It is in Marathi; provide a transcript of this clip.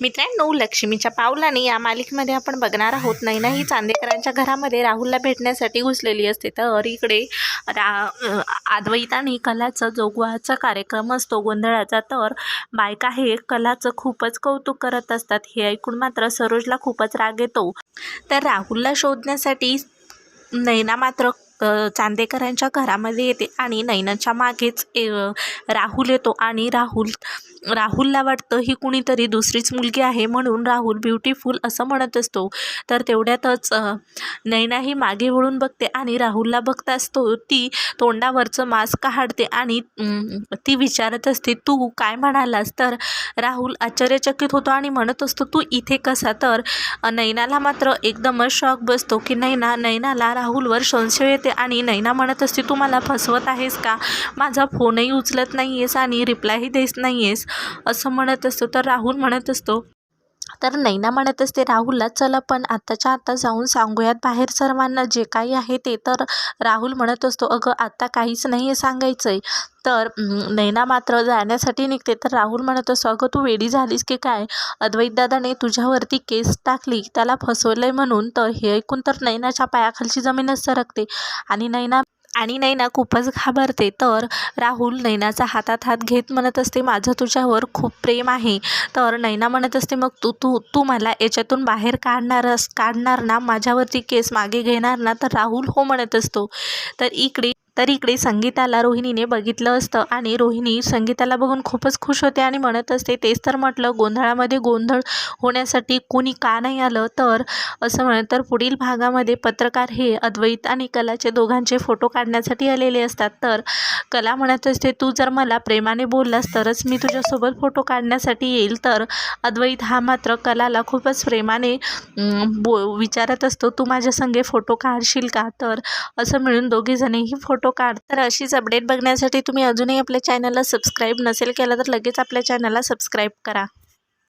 मित्रांनो लक्ष्मीच्या पावलाने या मालिकेमध्ये आपण बघणार आहोत. नैना ही चांदेकरांच्या घरामध्ये राहुलला भेटण्यासाठी घुसलेली असते. तर इकडे रा अ, कलाचा जोगवाचा कार्यक्रम असतो गोंधळाचा. तर बायका हे कलाचं खूपच कौतुक करत असतात. हे ऐकून मात्र सरोजला खूपच राग येतो. तर राहुलला शोधण्यासाठी नैना मात्र चांदेकरांच्या घरामध्ये येते आणि नैनाच्या मागेच ए, राहुल येतो आणि राहुल राहुलला वाटतं ही कुणीतरी दुसरीच मुलगी आहे म्हणून राहुल ब्युटिफुल असं म्हणत असतो. तर तेवढ्यातच नैनाही नैना ही मागे वळून बघते आणि राहुलला बघताच तो ती तोंडावरचं मास्क काढते आणि ती विचारत असते तू काय म्हणालास? तर राहुल आश्चर्यचकित होतो आणि म्हणत असतो तू इथे कसा? तर नैनाला मात्र एकदमच शॉक बसतो की नैना नैनाला राहुलवर संशय येते आणि नैना म्हणत असते तू मला फसवत आहेस का? माझा फोनही उचलत नाही आहेस आणि रिप्लायही देत नाही आहेस असं म्हणत असतो. तर राहुल म्हणत असतो तर नैना म्हणत असते राहुलला चल आपण आत्ताच्या आत्ता जाऊन सांगूयात बाहेर सर्वांना जे काही आहे ते. तर राहुल म्हणत असतो अगं आत्ता काहीच नाही आहे सांगायचं आहे तर नैना मात्र जाण्यासाठी निघते. तर राहुल म्हणत असतो अगं तू वेडी झालीस की काय? अद्वैतदादाने तुझ्यावरती केस टाकली त्याला फसवलं आहे म्हणून. तर हे ऐकून तर नैनाच्या पायाखालची जमीनच सरकते आणि नैना आणि नैना खूपच घाबरते. तर राहुल नैनाचा हातात हात घेत म्हणत असते माझं तुझ्यावर खूप प्रेम आहे. तर नैना म्हणत असते मग तू तू तू मला याच्यातून बाहेर काढणारस काढणार ना? माझ्यावरती केस मागे घेणार ना? तर राहुल हो म्हणत असतो. तर इकडे तर इकडे संगीताला रोहिणीने बघितलं असतं आणि रोहिणी संगीताला बघून खूपच खुश होते आणि म्हणत असते तेच तर म्हटलं गोंधळामध्ये गोंधळ होण्यासाठी कोणी का नाही आलं? तर असं म्हणत तर पुढील भागामध्ये पत्रकार हे अद्वैत आणि कलाचे दोघांचे फोटो काढण्यासाठी आलेले असतात. तर कला म्हणत असते तू जर मला प्रेमाने बोललास तरच मी तुझ्यासोबत फोटो काढण्यासाठी येईल. तर अद्वैत हा मात्र कलाला खूपच प्रेमाने बो विचारत असतो तू माझ्या संगे फोटो काढशील का? तर असं मिळून दोघेजणेही फोटो काढ. तर अशीच अपडेट बघण्यासाठी तुम्ही अजूनही आपल्या चॅनलला सबस्क्राईब नसेल केलं तर लगेच आपल्या चॅनलला सबस्क्राईब करा.